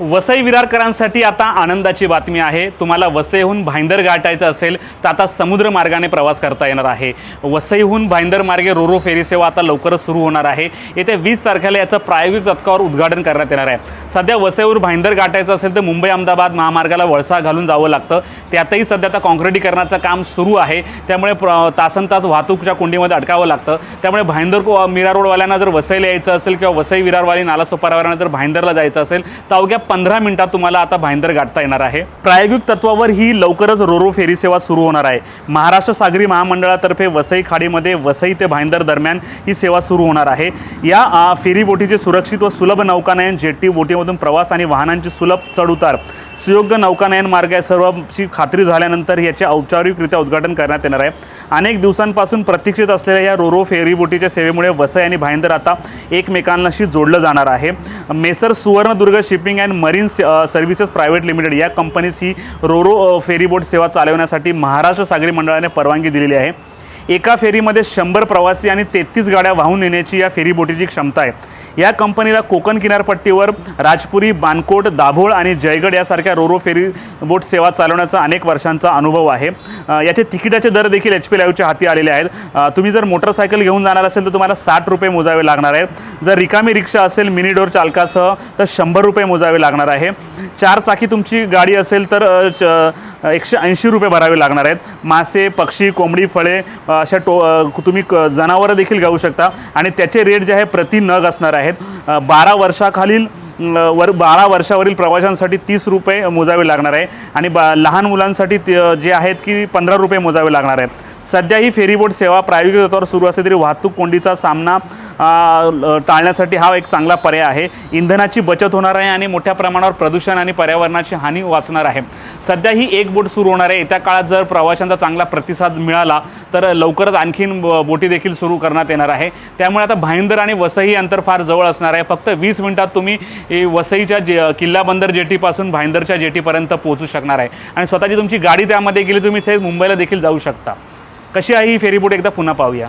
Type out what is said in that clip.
वसई विरारकरांसाठी आता आनंदाची बातमी आहे. तुम्हाला वसईहून भाईंदर गाठायचं असेल तर आता समुद्र मार्गाने प्रवास करता येणार आहे. वसईहून भाईंदर मार्गे रोरो फेरी सेवा आता लवकरच सुरू होणार आहे. येत्या वीस तारखेला याचं प्रायोगिक तत्कावर उद्घाटन करण्यात येणार आहे. सध्या वसईहून भाईंदर गाठायचं असेल तर मुंबई अहमदाबाद महामार्गाला वळसा घालून जावं लागतं. त्यातही सध्या आता कॉन्क्रिटीकरणाचं काम सुरू आहे. त्यामुळे प्र तासन तास वाहतूकच्या कुंडीमध्ये अडकावं लागतं. त्यामुळे भाईंदर को- मीरा रोडवाल्यांना जर वसईला यायचं असेल किंवा वसई विरारवाली नाला जर भाईंदरला जायचं असेल तर अवघ्या पंधरा मिनिटात तुम्हाला आता भाईंदर गाठता येणार आहे. प्रायोगिक तत्वावर ही लवकरच रोरो फेरी सेवा सुरू होणार आहे. महाराष्ट्र सागरी महामंडळातर्फे वसई खाडीमध्ये वसई ते भाईंदर दरम्यान ही सेवा सुरू होणार आहे. या फेरी बोटीचे सुरक्षित व सुलभ नौकानयन जेट्टी बोटीमधून प्रवास आणि वाहनांची सुलभ चढउतार सुयोग्य नौकानयन मार्ग या सर्वची खात्री झाल्यानंतर याचे औपचारिकरित्या उद्घाटन करण्यात येणार आहे. अनेक दिवसांपासून प्रतीक्षित असलेल्या या रोरो फेरी बोटीच्या सेवेमुळे वसई आणि भाईंदर आता एकमेकांशी जोडलं जाणार आहे. Messrs Suvarnadurg shipping and marine services private limited या कंपनीस ही रोरो फेरीबोट सेवा चालवण्यासाठी महाराष्ट्र सागरी मंडळाने परवानगी दिलेली आहे. एका फेरीमध्ये शंभर प्रवासी आणि तेहतीस गाड्या वाहून नेण्याची या फेरीबोटीची क्षमता आहे. या कंपनीला कोकण किनारपट्टीवर राजपुरी बानकोट दाभोळ आणि जयगड यासारख्या रोरो फेरी बोट सेवा चालवण्याचा अनेक वर्षांचा अनुभव आहे. याचे तिकिटाचे दर देखील एच पी लाईव्हच्या हाती आलेले आहेत. तुम्ही जर मोटरसायकल घेऊन जाणार असेल तर तुम्हाला साठ रुपये मोजावे लागणार आहेत. जर रिकामी रिक्षा असेल मिनी डोर चालकासह तर शंभर रुपये मोजावे लागणार आहे. चार चाकी तुमची गाडी असेल तर च- एकशे ऐंशी रुपये भरावे लागणार आहेत. मासे पक्षी कोंबडी फळे अशा टो तुम्ही क जनावरं देखील घेऊ शकता. आणि त्याचे रेट जे आहे प्रति नग असणार आहे. आहेत. बारा वर्षाखालील वर बारा वर्षावरील प्रवाशांसाठी तीस रुपये मोजावे लागणार आहे. आणि बा लहान मुलांसाठी जे आहेत की पंधरा रुपये मोजावे लागणार आहे सध्या ही फेरीबोट सेवा प्रायोगिक तत्वावर सुरू असली तरी वाहतूक कोंडीचा सामना टाळण्यासाठी हा एक चांगला पर्याय आहे. इंधनाची बचत होणार आहे आणि मोठ्या प्रमाणावर प्रदूषण आणि पर्यावरणाची हानी वाचणार आहे. सध्या ही एक बोट सुरू होणार आहे. येत्या काळात जर प्रवाशांचा चांगला प्रतिसाद मिळाला तर लवकरच आणखीन बोटी देखील सुरू करण्यात येणार आहे. त्यामुळे आता भाईंदर आणि वसई अंतर फार जवळ असणार आहे. फक्त वीस मिनिटात तुम्ही वसईच्या जे किल्ला बंदर जेटीपासून भाईंदरच्या जेटीपर्यंत पोहोचू शकणार आहे. आणि स्वतःची तुमची गाडी त्यामध्ये गेली तुम्ही थेट मुंबईला देखील जाऊ शकता. कशी आहे ही फेरीबोट? एकदा पुन्हा पाहूया.